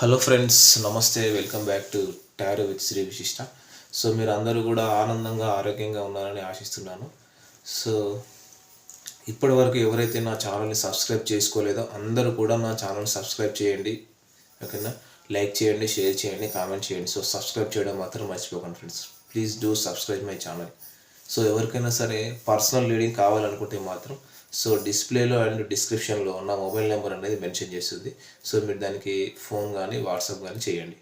Hello friends నమస్తే welcome back to tarot with Sri Vishishta so మీరు అందరూ కూడా ఆనందంగా ఆరోగ్యంగా ఉన్నారని ఆశిస్తున్నాను. సో ఇప్పటి వరకు ఎవరైతే నా ఛానల్ని సబ్స్క్రైబ్ చేసుకోలేదో అందరూ కూడా నా ఛానల్ని సబ్స్క్రైబ్ చేయండి. ఓకేనా? లైక్ చేయండి షేర్ చేయండి కామెంట్ చేయండి. సో సబ్స్క్రైబ్ చేయడం మాత్రం మర్చిపోకండి friends please do subscribe my channel so ఎవరికైనా సరే పర్సనల్ రీడింగ్ కావాలనుకుంటే మాత్రం సో డిస్ప్లేలో అండ్ డిస్క్రిప్షన్లో నా మొబైల్ నెంబర్ అనేది మెన్షన్ చేస్తుంది. సో మీరు దానికి ఫోన్ కానీ వాట్సాప్ కానీ చేయండి.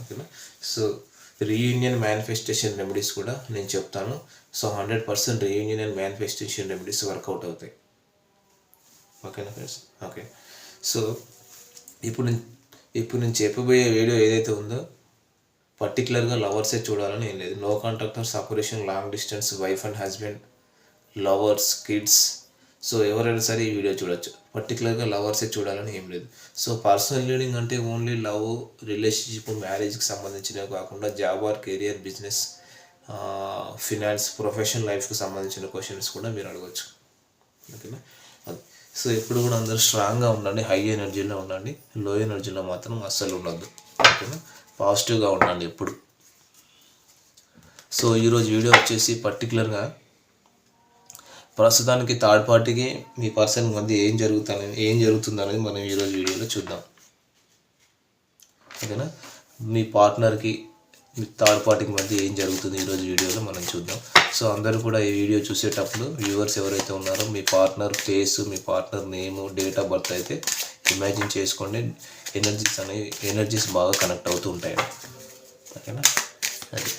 ఓకేనా? సో రీయూనియన్ మేనిఫెస్టేషన్ రెమెడీస్ కూడా నేను చెప్తాను. So hundred percent reunion and manifestation remedies work out అవుతాయి. ఓకేనా ఫ్రెండ్స్ ఓకే. సో ఇప్పుడు నేను ఇప్పుడు నేను చెప్పబోయే వీడియో ఏదైతే ఉందో పర్టికులర్గా లవర్సే చూడాలని ఏం లేదు. No contact or separation long distance wife and husband lovers kids so ఎవరైనా సరే ఈ వీడియో చూడొచ్చు. పర్టికులర్గా లవర్సే చూడాలని ఏం లేదు. సో పర్సనల్ లీడింగ్ అంటే ఓన్లీ లవ్ రిలేషన్షిప్ మ్యారేజ్కి సంబంధించినవి కాకుండా job or career business finance professional లైఫ్కి సంబంధించిన క్వశ్చన్స్ కూడా మీరు అడగచ్చు. ఓకేనా? అది. సో ఎప్పుడు కూడా అందరూ స్ట్రాంగ్గా ఉండండి హై ఎనర్జీలో ఉండండి లో ఎనర్జీలో మాత్రం అస్సలు ఉండద్దు. ఓకేనా? పాజిటివ్గా ఉండండి ఎప్పుడు. సో ఈరోజు వీడియో వచ్చేసి పర్టికులర్గా ప్రస్తుతానికి థర్డ్ పార్టీకి మీ పర్సన్ మధ్య ఏం జరుగుతుంది ఏం జరుగుతుందనేది మనం ఈరోజు వీడియోలో చూద్దాం. ఓకేనా? మీ పార్ట్నర్కి మీ థర్డ్ పార్టీకి మధ్య ఏం జరుగుతుంది ఈరోజు వీడియోలో మనం చూద్దాం. సో అందరూ కూడా ఈ వీడియో చూసేటప్పుడు వ్యూవర్స్ ఎవరైతే ఉన్నారో మీ partner face me partner name date of birth అయితే ఇమాజిన్ చేసుకోండి. ఎనర్జీస్ అనేవి ఎనర్జీస్ బాగా కనెక్ట్ అవుతూ ఉంటాయి ఓకేనా? అది.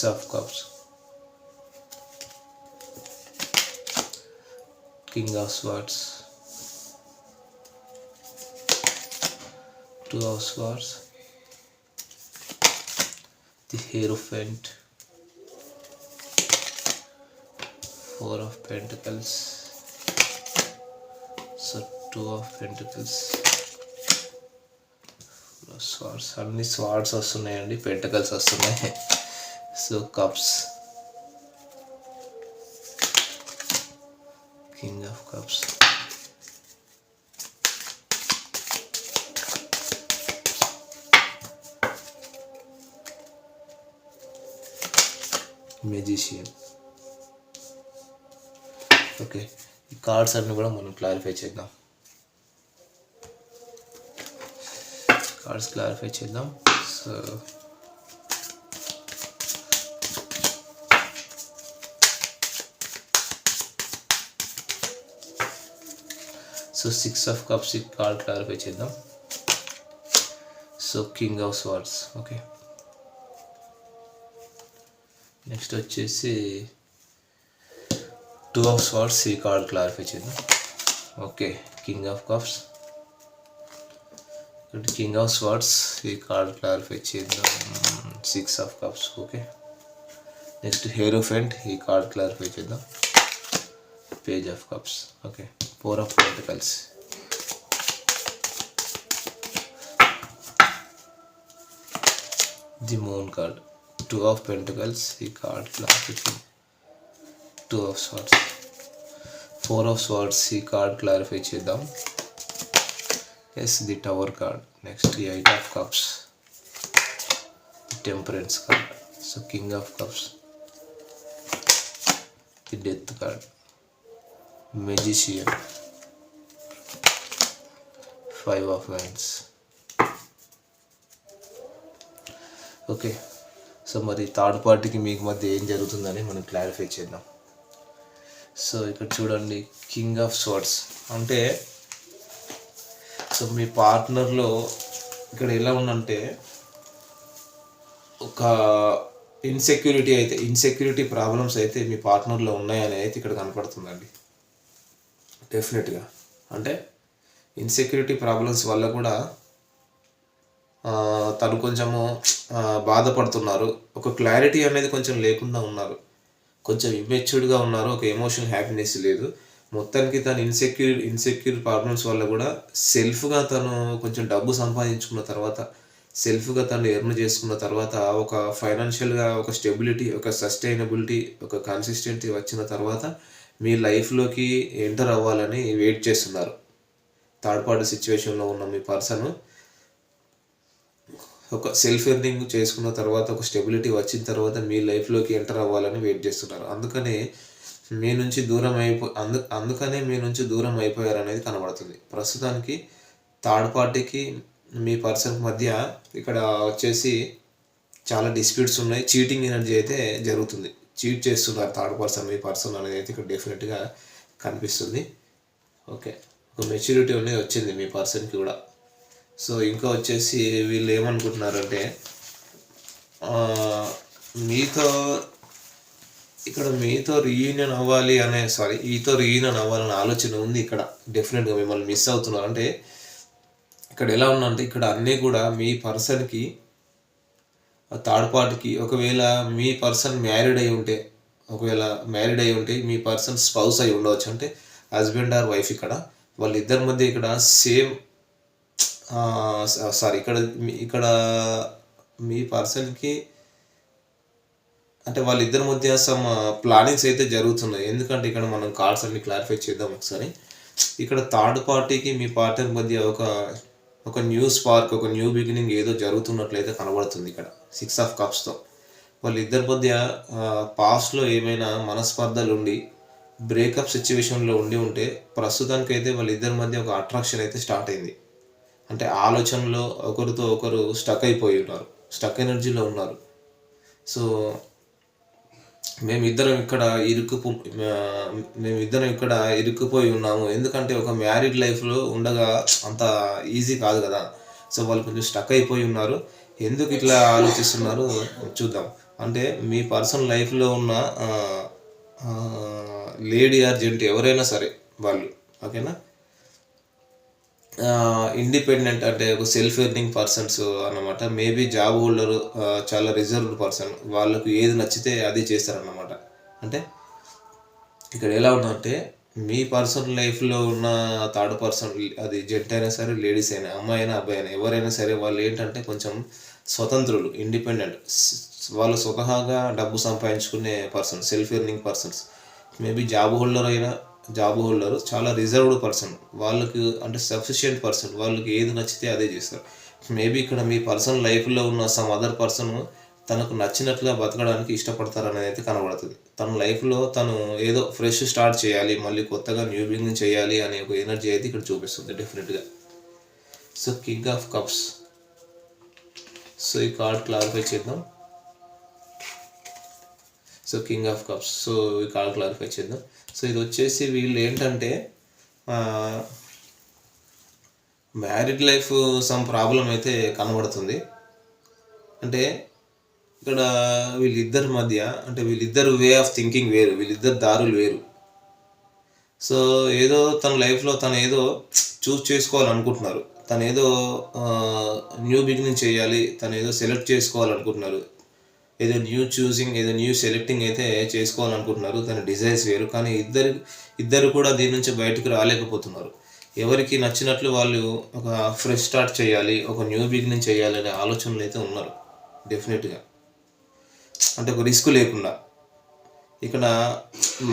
Six of Cups. King of Swords. Two of Swords. The Hierophant. Four of Pentacles. So two of Pentacles. Swords అన్ని swords వస్తున్నాయండి పెంటకల్స్ వస్తున్నాయి so cups king of cups magician okay ఈ కార్డ్స్ అన్ని కూడా మనం క్లారిఫై చేద్దాం కార్డ్స్ క్లారిఫై చేద్దాం so so six of cups card clarify చేద్దాం. So king of swords okay next వచ్చేసి టూ ఆఫ్ స్వార్డ్స్ ఈ కార్డ్ క్లారిఫై చేద్దాం. ఓకే కింగ్ ఆఫ్ కప్స్ ఇక్కడ కింగ్ ఆఫ్ స్వార్డ్స్ ఈ కార్డ్ క్లారిఫై చేద్దాం. Six of cups okay next hierophant ఈ card clarify చేద్దాం. Page of cups okay four of pentacles the moon card. Two of pentacles ఈ card clarification two of swords. Four of swords ఈ card clarify చేద్దాం. Yes the tower card. Next the eight of cups. Temperance card. So king of cups. The death card. Magician five of lines okay so మరి third పార్టీకి మీకు మధ్య ఏం జరుగుతుందని మనం clarify చేద్దాం. సో ఇక్కడ చూడండి కింగ్ ఆఫ్ స్వర్డ్స్ అంటే సో మీ పార్ట్నర్లో ఇక్కడ ఎలా ఉందంటే ఒక ఇన్సెక్యూరిటీ అయితే ఇన్సెక్యూరిటీ ప్రాబ్లమ్స్ అయితే మీ పార్ట్నర్లో ఉన్నాయని అయితే ఇక్కడ కనపడుతుందండి. డెఫినెట్గా అంటే ఇన్సెక్యూరిటీ ప్రాబ్లమ్స్ వల్ల కూడా తను కొంచెము బాధపడుతున్నారు. ఒక క్లారిటీ అనేది కొంచెం లేకుండా ఉన్నారు. కొంచెం ఇమ్మెచ్యూర్డ్గా ఉన్నారు. ఒక ఎమోషనల్ హ్యాపీనెస్ లేదు. మొత్తానికి తను ఇన్సెక్యూర్ ఇన్సెక్యూర్ ప్రాబ్లమ్స్ వల్ల కూడా సెల్ఫ్గా తను కొంచెం డబ్బు సంపాదించుకున్న తర్వాత సెల్ఫ్గా తను ఎర్న్ చేసుకున్న తర్వాత ఒక ఫైనాన్షియల్గా ఒక స్టెబిలిటీ ఒక సస్టైనబిలిటీ ఒక కన్సిస్టెంటీ వచ్చిన తర్వాత మీ లైఫ్లోకి ఎంటర్ అవ్వాలని వెయిట్ చేస్తున్నారు. థర్డ్ పార్టీ సిచ్యువేషన్లో ఉన్న మీ పర్సన్ ఒక సెల్ఫ్ ఎర్నింగ్ చేసుకున్న తర్వాత ఒక స్టెబిలిటీ వచ్చిన తర్వాత మీ లైఫ్లోకి ఎంటర్ అవ్వాలని వెయిట్ చేస్తున్నారు. అందుకనే మీ నుంచి దూరం అయిపో అందు అందుకనే మీ నుంచి దూరం అయిపోయారు అనేది కనబడుతుంది. ప్రస్తుతానికి థర్డ్ పార్టీకి మీ పర్సన్ మధ్య ఇక్కడ వచ్చేసి చాలా డిస్ప్యూట్స్ ఉన్నాయి. చీటింగ్ ఎనర్జీ అయితే జరుగుతుంది. చీట్ చేస్తున్నారు థర్డ్ పర్సన్ మీ పర్సన్ అనేది అయితే ఇక్కడ డెఫినెట్గా కనిపిస్తుంది. ఓకే ఒక మెచ్యూరిటీ అనేది వచ్చింది మీ పర్సన్కి కూడా. సో ఇంకా వచ్చేసి వీళ్ళు ఏమనుకుంటున్నారంటే మీతో ఇక్కడ మీతో రీయూనియన్ అవ్వాలి అనే సారీ ఈతో రీయూనియన్ అవ్వాలనే ఆలోచన ఉంది ఇక్కడ. డెఫినెట్గా మిమ్మల్ని మిస్ అవుతున్నారు. అంటే ఇక్కడ ఎలా ఉందంటే ఇక్కడ అన్నీ కూడా మీ పర్సన్కి థర్డ్ పార్టీకి ఒకవేళ మీ పర్సన్ మ్యారీడ్ అయి ఉంటే ఒకవేళ మ్యారీడ్ అయి ఉంటే మీ పర్సన్ స్పౌస్ అయి ఉండవచ్చు. అంటే హస్బెండ్ ఆర్ వైఫ్ ఇక్కడ వాళ్ళిద్దరి మధ్య ఇక్కడ సేమ్ సారీ ఇక్కడ మీ- ఇక్కడ మీ పర్సన్కి అంటే వాళ్ళిద్దరి మధ్య సమ్ ప్లానింగ్స్ అయితే జరుగుతున్నాయి. ఎందుకంటే ఇక్కడ మనం కార్డ్స్ అన్ని క్లారిఫై చేద్దాం ఒకసారి. ఇక్కడ థర్డ్ పార్టీకి మీ పార్ట్నర్ మధ్య ఒక ఒక న్యూ స్పార్క్ ఒక న్యూ బిగినింగ్ ఏదో జరుగుతున్నట్లయితే కనబడుతుంది ఇక్కడ. సిక్స్ ఆఫ్ కప్స్తో వాళ్ళిద్దరి మధ్య పాస్ట్లో ఏమైనా మనస్పర్ధలు ఉండి బ్రేకప్ సిచ్యువేషన్లో ఉండి ఉంటే ప్రస్తుతానికి అయితే వాళ్ళిద్దరి మధ్య ఒక అట్రాక్షన్ అయితే స్టార్ట్ అయింది. అంటే ఆలోచనలో ఒకరితో ఒకరు స్టక్ అయిపోయి ఉన్నారు. స్టక్ ఎనర్జీలో ఉన్నారు. సో మేమిద్దరం ఇక్కడ ఇరుక్కుపో మేమిద్దరం ఇక్కడ ఇరుక్కుపోయి ఉన్నాము. ఎందుకంటే ఒక మ్యారీడ్ లైఫ్లో ఉండగా అంత ఈజీ కాదు కదా. సో వాళ్ళు కొంచెం స్టక్ అయిపోయి ఉన్నారు. ఎందుకు ఇట్లా ఆలోచిస్తున్నారు? చూద్దాం. అంటే మీ పర్సనల్ లైఫ్లో ఉన్న లేడీ ఆర్ జెంట్ ఎవరైనా సరే వాళ్ళు ఓకేనా? ఇండిపెండెంట్ అంటే ఒక సెల్ఫ్ ఎర్నింగ్ పర్సన్స్ అన్నమాట మేబీ జాబ్ హోల్డర్ చాలా రిజర్వ్డ్ పర్సన్ వాళ్ళకు ఏది నచ్చితే అది చేస్తారన్నమాట. అంటే ఇక్కడ ఎలా ఉందంటే మీ పర్సనల్ లైఫ్లో ఉన్న థర్డ్ పర్సన్ అది జెంట్ అయినా సరే లేడీస్ అయినా అమ్మాయి అయినా అబ్బాయి అయినా ఎవరైనా సరే వాళ్ళు ఏంటంటే కొంచెం స్వతంత్రులు ఇండిపెండెంట్ వాళ్ళు స్వతహాగా డబ్బు సంపాదించుకునే person self earning persons maybe job holder అయినా జాబ్ హోల్డర్ చాలా రిజర్వ్డ్ పర్సన్. వాళ్ళకి అంటే సఫిషియంట్ పర్సన్. వాళ్ళకి ఏది నచ్చితే అదే చేస్తారు. మేబీ ఇక్కడ మీ పర్సన్ లైఫ్లో ఉన్న సమ్ అదర్ పర్సన్ తనకు నచ్చినట్లుగా బతకడానికి ఇష్టపడతారనేది అయితే కనబడుతుంది. తన లైఫ్లో తను ఏదో ఫ్రెష్ స్టార్ట్ చేయాలి మళ్ళీ కొత్తగా న్యూ బిగినింగ్ చేయాలి అనే ఒక ఎనర్జీ అయితే ఇక్కడ చూపిస్తుంది డెఫినెట్గా. So king of cups. So ఈ కార్డ్ క్లారిఫై చేద్దాం. So king of cups. So ఈ కార్డ్ క్లారిఫై చేద్దాం. సో ఇది వచ్చేసి వీళ్ళు ఏంటంటే మ్యారీడ్ లైఫ్ సమ్ ప్రాబ్లం అయితే కనబడుతుంది. అంటే ఇక్కడ వీళ్ళిద్దరి మధ్య అంటే వీళ్ళిద్దరు వే ఆఫ్ థింకింగ్ వేరు వీళ్ళిద్దరు దారులు వేరు. సో ఏదో తన లైఫ్లో తను ఏదో చూస్ చేసుకోవాలనుకుంటున్నారు. తను ఏదో న్యూ బిగినింగ్ చేయాలి తను ఏదో సెలెక్ట్ చేసుకోవాలనుకుంటున్నారు. ఏదో న్యూ చూసింగ్ ఏదో న్యూ సెలెక్టింగ్ అయితే చేసుకోవాలనుకుంటున్నారు. తన డిజైర్స్ వేరు. కానీ ఇద్దరు ఇద్దరు కూడా దీని నుంచి బయటకు రాలేకపోతున్నారు. ఎవరికి నచ్చినట్లు వాళ్ళు ఒక ఫ్రెష్ స్టార్ట్ చేయాలి ఒక న్యూ బిగినింగ్ చేయాలి అనే ఆలోచనలు అయితే ఉన్నారు. డెఫినెట్గా అంటే ఒక రిస్క్ లేకుండా. ఇక్కడ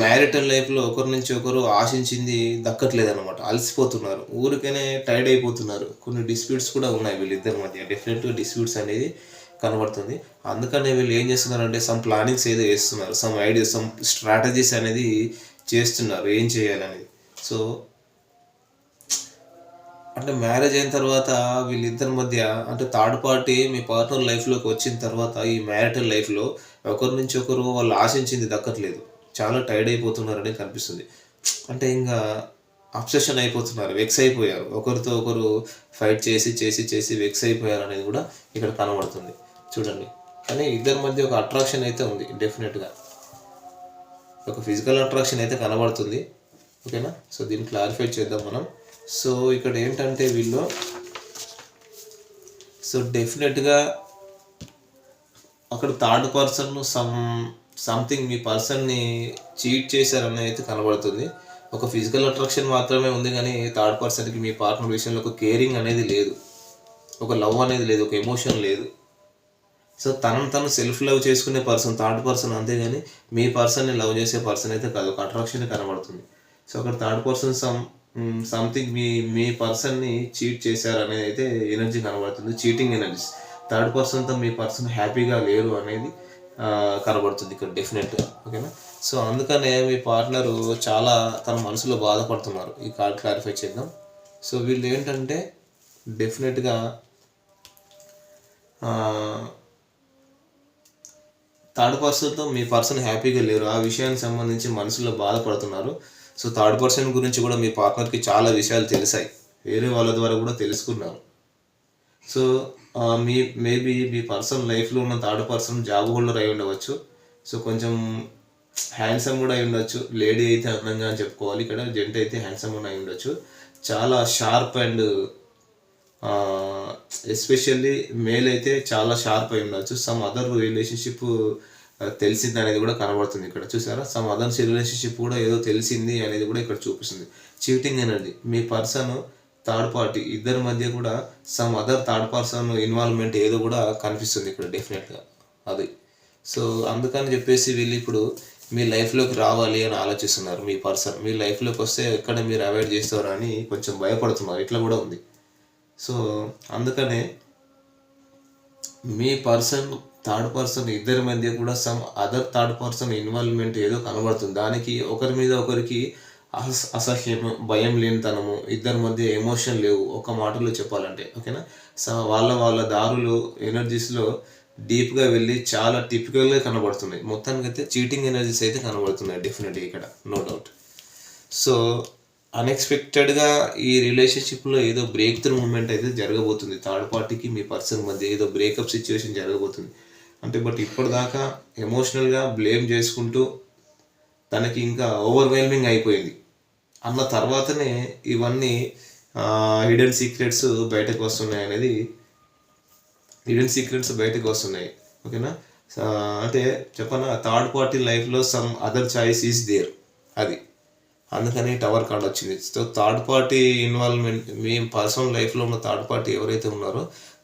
మ్యారిటల్ లైఫ్లో ఒకరి నుంచి ఒకరు ఆశించింది దక్కట్లేదు అనమాట అలసిపోతున్నారు. ఊరికనే టైర్డ్ అయిపోతున్నారు. కొన్ని డిస్ప్యూట్స్ కూడా ఉన్నాయి వీళ్ళిద్దరి మధ్య. డెఫినెట్గా డిస్ప్యూట్స్ అనేది కనబడుతుంది. అందుకనే వీళ్ళు ఏం చేస్తున్నారంటే సమ్ ప్లానింగ్స్ ఏదో చేస్తున్నారు. సమ్ ఐడియాస్ సమ్ స్ట్రాటజీస్ అనేది చేస్తున్నారు. ఏం చేయాలనేది. సో అంటే మ్యారేజ్ అయిన తర్వాత వీళ్ళిద్దరి మధ్య అంటే థర్డ్ పార్టీ మీ పార్ట్నర్ లైఫ్లోకి వచ్చిన తర్వాత ఈ మ్యారిటల్ లైఫ్లో ఒకరి నుంచి ఒకరు వాళ్ళు ఆశించింది దక్కట్లేదు. చాలా టైర్డ్ అయిపోతున్నారని కనిపిస్తుంది. అంటే ఇంకా అబ్సెషన్ అయిపోతున్నారు. వెక్స్ అయిపోయారు. ఒకరితో ఒకరు ఫైట్ చేసి చేసి చేసి వెక్స్ అయిపోయారు అనేది కూడా ఇక్కడ కనబడుతుంది. చూడండి. కానీ ఇద్దరి మధ్య ఒక అట్రాక్షన్ అయితే ఉంది డెఫినెట్గా ఒక ఫిజికల్ అట్రాక్షన్ అయితే కనబడుతుంది. ఓకేనా? సో దీన్ని క్లారిఫై చేద్దాం మనం. సో ఇక్కడ ఏంటంటే వీళ్ళు సో డెఫినెట్గా అక్కడ థర్డ్ పర్సన్ సమ్ సంథింగ్ మీ పర్సన్ని చీట్ చేశారని అయితే కనబడుతుంది. ఒక ఫిజికల్ అట్రాక్షన్ మాత్రమే ఉంది కానీ థర్డ్ పర్సన్కి మీ పార్ట్నర్ విషయంలో ఒక కేరింగ్ అనేది లేదు. ఒక లవ్ అనేది లేదు ఒక ఎమోషన్ లేదు. సో తనను తను సెల్ఫ్ లవ్ చేసుకునే పర్సన్ థర్డ్ పర్సన్ అంతేగాని మీ పర్సన్ని లవ్ చేసే పర్సన్ అయితే కాదు ఒక అట్రాక్షన్ కనబడుతుంది. సో అక్కడ థర్డ్ పర్సన్ సమ్ సంథింగ్ మీ మీ పర్సన్ని చీట్ చేశారు అనేది అయితే ఎనర్జీ కనబడుతుంది చీటింగ్ ఎనర్జీస్ థర్డ్ పర్సన్తో మీ పర్సన్ హ్యాపీగా లేరు అనేది కనబడుతుంది ఇక్కడ డెఫినెట్గా ఓకేనా సో అందుకనే మీ పార్ట్నరు చాలా తన మనసులో బాధపడుతున్నారు. ఈ కార్డ్ క్లారిఫై చేద్దాం. సో వీళ్ళు ఏంటంటే డెఫినెట్గా థర్డ్ పర్సన్తో మీ పర్సన్ హ్యాపీగా లేరు. ఆ విషయానికి సంబంధించి మనసులో బాధపడుతున్నారు. సో థర్డ్ పర్సన్ గురించి కూడా మీ పార్ట్నర్కి చాలా విషయాలు తెలిసాయి. వేరే వాళ్ళ ద్వారా కూడా తెలుసుకున్నారు. సో మీ మేబీ మీ పర్సన్ లైఫ్లో ఉన్న థర్డ్ పర్సన్ జాబ్ హోల్డర్ అయి ఉండవచ్చు. సో కొంచెం హ్యాండ్సమ్ కూడా అయి ఉండొచ్చు. లేడీ అయితే అందంగా అని చెప్పుకోవాలి. ఇక్కడ జెంట్ అయితే హ్యాండ్సమ్ కూడా అయి ఉండొచ్చు. చాలా షార్ప్ అండ్ ఎస్పెషల్లీ మేల్ అయితే చాలా షార్ప్ అయి ఉండొచ్చు. సమ్ అదర్ రిలేషన్షిప్ తెలిసింది అనేది కూడా కనబడుతుంది ఇక్కడ. చూసారా? సమ్ అదర్ రిలేషన్షిప్ కూడా ఏదో తెలిసింది అనేది కూడా ఇక్కడ చూపిస్తుంది. చీటింగ్ ఎనర్జీ మీ పర్సన్ థర్డ్ పార్టీ ఇద్దరి మధ్య కూడా some other third person involvement ఏదో కూడా కనిపిస్తుంది ఇక్కడ డెఫినెట్గా అది. సో అందుకని చెప్పేసి వీళ్ళు ఇప్పుడు మీ లైఫ్లోకి రావాలి అని ఆలోచిస్తున్నారు మీ పర్సన్ మీ లైఫ్లోకి వస్తే ఎక్కడ మీరు అవాయిడ్ చేస్తారు అని కొంచెం భయపడుతున్నారు. ఇట్లా కూడా ఉంది. సో అందుకనే మీ పర్సన్ థర్డ్ పర్సన్ ఇద్దరి మధ్య కూడా some other third person involvement ఏదో కనబడుతుంది. దానికి ఒకరి మీద ఒకరికి అస అసహ్యము భయం లేనితనము ఇద్దరి మధ్య ఎమోషన్ లేవు. ఒక మాటలో చెప్పాలంటే ఓకేనా? సో వాళ్ళ వాళ్ళ దారులు ఎనర్జీస్లో డీప్గా వెళ్ళి చాలా టిపికల్గా కనబడుతున్నాయి. మొత్తానికి అయితే చీటింగ్ ఎనర్జీస్ అయితే కనబడుతున్నాయి డెఫినెట్గా ఇక్కడ. నో డౌట్ సో అన్ఎక్స్పెక్టెడ్గా ఈ రిలేషన్షిప్లో ఏదో బ్రేక్ త్రూ మూమెంట్ అయితే జరగబోతుంది. థర్డ్ పార్టీకి మీ పర్సన్ మధ్య ఏదో బ్రేకప్ సిచ్యువేషన్ జరగబోతుంది. అంటే బట్ ఇప్పటిదాకా ఎమోషనల్గా బ్లేమ్ చేసుకుంటూ తనకి ఇంకా ఓవర్వెల్మింగ్ అయిపోయింది. అన్న తర్వాతనే ఇవన్నీ హిడెన్ సీక్రెట్స్ బయటకు వస్తున్నాయి అనేది హిడెన్ సీక్రెట్స్ బయటకు వస్తున్నాయి. ఓకేనా? అంటే చెప్పనా? థర్డ్ పార్టీ లైఫ్లో some other choice is there అది. అందుకని టవర్ కార్డ్ వచ్చింది. సో థర్డ్ పార్టీ ఇన్వాల్వ్మెంట్ మీ పర్సనల్ లైఫ్లో ఉన్న థర్డ్ పార్టీ ఎవరైతే ఉన్నారో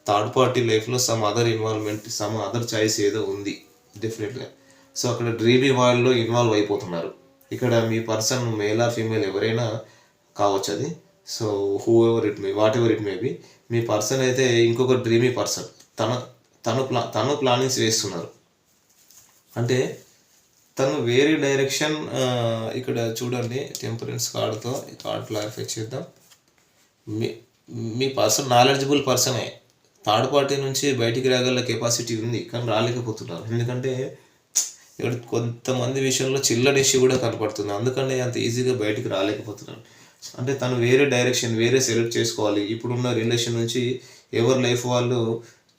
థర్డ్ పార్టీ లైఫ్లో some other involvement some other choice ఏదో ఉంది డెఫినెట్గా. సో అక్కడ డ్రీమీ వాళ్ళలో ఇన్వాల్వ్ అయిపోతున్నారు. ఇక్కడ మీ పర్సన్ మేల్ ఆర్ ఫీమేల్ ఎవరైనా కావచ్చు అది. So whoever it may whatever it may be me person అయితే ఇంకొక డ్రీమీ పర్సన్. తన తను ప్లా తను ప్లానింగ్స్ వేస్తున్నారు. అంటే తను వేరే డైరెక్షన్ ఇక్కడ చూడండి టెంపరెన్స్ కార్డుతో ఈ కార్డ్ క్లారిఫై చేద్దాం. మీ మీ పర్సన్ నాలెడ్జబుల్ పర్సనే. థర్డ్ పార్టీ నుంచి బయటికి రాగల కెపాసిటీ ఉంది కానీ రాలేకపోతున్నారు. ఎందుకంటే ఇక్కడ కొంతమంది విషయంలో చిల్లర ఇష్యూ కూడా కనపడుతుంది. అందుకని అంత ఈజీగా బయటికి రాలేకపోతున్నాను అంటే తను వేరే డైరెక్షన్ వేరే సెలెక్ట్ చేసుకోవాలి. ఇప్పుడున్న రిలేషన్ నుంచి ఎవరి లైఫ్ వాళ్ళు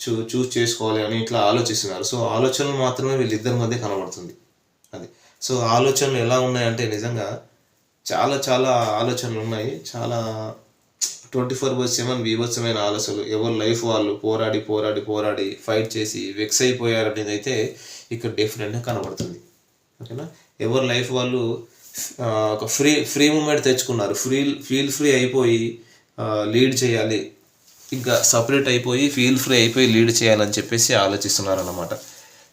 చూ చూస్ చేసుకోవాలి అని ఇట్లా ఆలోచిస్తున్నారు. సో ఆలోచనలు మాత్రమే వీళ్ళిద్దరి మధ్య కనబడుతుంది. సో ఆలోచనలు ఎలా ఉన్నాయంటే నిజంగా చాలా చాలా ఆలోచనలు ఉన్నాయి. చాలా ట్వంటీ ఫోర్ బై సెవెన్ బీభత్సమైన ఆలోచనలు. ఎవరి లైఫ్ వాళ్ళు పోరాడి పోరాడి పోరాడి ఫైట్ చేసి వెక్స్ అయిపోయారు అనేది అయితే ఇక్కడ డెఫినెట్గా కనబడుతుంది. ఓకేనా? ఎవరి లైఫ్ వాళ్ళు ఒక ఫ్రీ ఫ్రీ మూమెంట్ తెచ్చుకున్నారు. ఫ్రీ ఫీల్ ఫ్రీ అయిపోయి లీడ్ చేయాలి. ఇంకా సపరేట్ అయిపోయి ఫీల్ ఫ్రీ అయిపోయి లీడ్ చేయాలని చెప్పేసి ఆలోచిస్తున్నారు అన్నమాట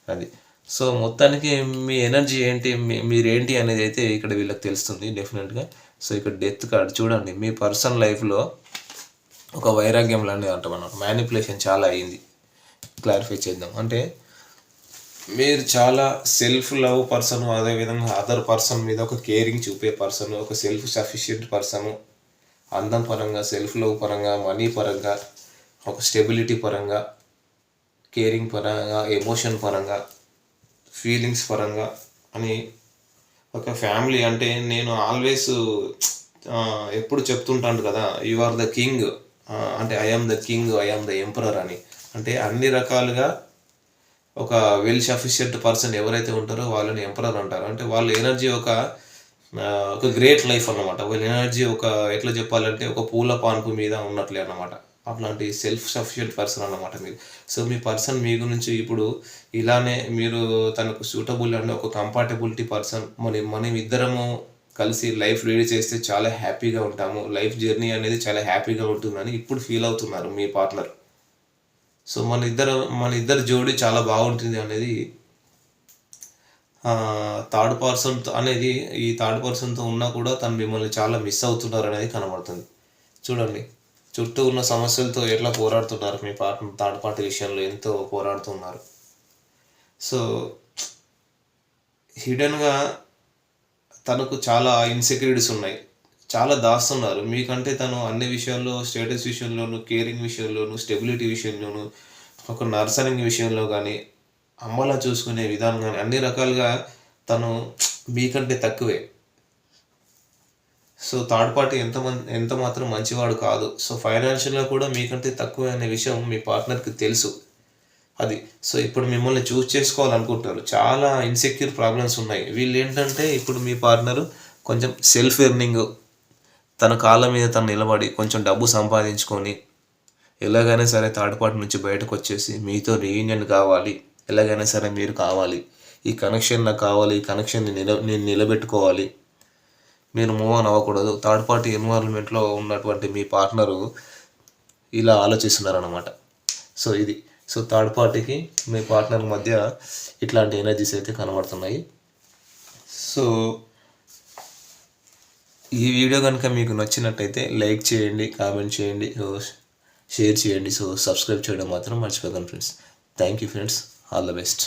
అది. సో మొత్తానికి మీ ఎనర్జీ ఏంటి మీ మీరేంటి అనేది అయితే ఇక్కడ వీళ్ళకి తెలుస్తుంది డెఫినెట్గా. సో ఇక్కడ డెత్ కార్డ్ చూడండి మీ పర్సనల్ లైఫ్లో ఒక వైరాగ్యం లాంటిది అంటాం అన్నమాట. మ్యానిపులేషన్ చాలా అయ్యింది క్లారిఫై చేద్దాం. అంటే మీరు చాలా సెల్ఫ్ లవ్ పర్సన్ అదేవిధంగా అదర్ పర్సన్ మీద ఒక కేరింగ్ చూపే పర్సన్ ఒక సెల్ఫ్ సఫిషియెంట్ పర్సన్ అందం పరంగా సెల్ఫ్ లవ్ పరంగా మనీ పరంగా ఒక స్టెబిలిటీ పరంగా కేరింగ్ పరంగా ఎమోషన్ పరంగా ఫీలింగ్స్ పరంగా అని ఒక ఫ్యామిలీ అంటే నేను ఆల్వేస్ ఎప్పుడు చెప్తుంటాను కదా యు ఆర్ ద కింగ్ అంటే I am the king I am the emperor అని. అంటే అన్ని రకాలుగా ఒక వెల్ సఫిషియంట్ పర్సన్ ఎవరైతే ఉంటారో వాళ్ళని ఎంపరర్ అంటారు. అంటే వాళ్ళ ఎనర్జీ ఒక ఒక గ్రేట్ లైఫ్ అన్నమాట. వాళ్ళ ఎనర్జీ ఒక ఎట్లా చెప్పాలంటే ఒక పూల పాన్పు మీద ఉన్నట్లే అన్నమాట. అట్లాంటి సెల్ఫ్ సఫిషియంట్ పర్సన్ అన్నమాట మీరు. సో మీ పర్సన్ మీ గురించి ఇప్పుడు ఇలానే మీరు తనకు సూటబుల్ అండ్ ఒక కంఫర్టబిలిటీ పర్సన్ మన మనం ఇద్దరము కలిసి లైఫ్ లీడ్ చేస్తే చాలా హ్యాపీగా ఉంటాము. లైఫ్ జర్నీ అనేది చాలా హ్యాపీగా ఉంటుందని ఇప్పుడు ఫీల్ అవుతున్నారు మీ పార్ట్నర్ సో మన ఇద్దరు మన ఇద్దరు జోడి చాలా బాగుంటుంది అనేది థర్డ్ పర్సన్ అనేది ఈ థర్డ్ పర్సన్తో ఉన్నా కూడా తను మిమ్మల్ని చాలా మిస్ అవుతున్నారు అనేది కనబడుతుంది. చూడండి. చుట్టూ ఉన్న సమస్యలతో ఎట్లా పోరాడుతున్నారు? మీ పార్ట్నర్ థర్డ్ పార్టీ విషయంలో ఎంతో పోరాడుతున్నారు. సో హిడెన్గా తనకు చాలా ఇన్సెక్యూరిటీస్ ఉన్నాయి. చాలా దాస్తున్నారు. మీకంటే తను అన్ని విషయాల్లో స్టేటస్ విషయంలోను కేరింగ్ విషయంలోను స్టెబిలిటీ విషయంలోను ఒక నర్సరింగ్ విషయంలో కానీ అమ్మలా చూసుకునే విధానం కానీ అన్ని రకాలుగా తను మీకంటే తక్కువే. సో థర్డ్ పార్టీ ఎంత మం ఎంత మాత్రం మంచివాడు కాదు. సో ఫైనాన్షియల్గా కూడా మీకంటే తక్కువ అనే విషయం మీ పార్ట్నర్కి తెలుసు. అది. సో ఇప్పుడు మిమ్మల్ని చూస్ చేసుకోవాలనుకుంటున్నారు. చాలా ఇన్సెక్యూర్ ప్రాబ్లమ్స్ ఉన్నాయి. వీళ్ళు ఏంటంటే ఇప్పుడు మీ పార్ట్నర్ కొంచెం సెల్ఫ్ ఎర్నింగ్ తన కాళ్ళ మీద తను నిలబడి కొంచెం డబ్బు సంపాదించుకొని ఎలాగైనా సరే థర్డ్ పార్టీ నుంచి బయటకు వచ్చేసి మీతో రీయూనియన్ కావాలి. ఎలాగైనా సరే మీరు కావాలి. ఈ కనెక్షన్ నాకు కావాలి. ఈ కనెక్షన్ని నిల నేను నిలబెట్టుకోవాలి. మీరు మూవ్ ఆన్ అవ్వకూడదు. థర్డ్ పార్టీ ఎన్వైరన్మెంట్లో ఉన్నటువంటి మీ పార్ట్నరు ఇలా ఆలోచిస్తున్నారనమాట సో ఇది. సో థర్డ్ పార్టీకి మీ పార్ట్నర్ మధ్య ఇట్లాంటి ఎనర్జీస్ అయితే కనబడుతున్నాయి. సో ఈ వీడియో కనుక మీకు నచ్చినట్టయితే లైక్ చేయండి కామెంట్ చేయండి సో షేర్ చేయండి. సో సబ్స్క్రైబ్ చేయడం మాత్రం మర్చిపోకండి friends thank you friends all the best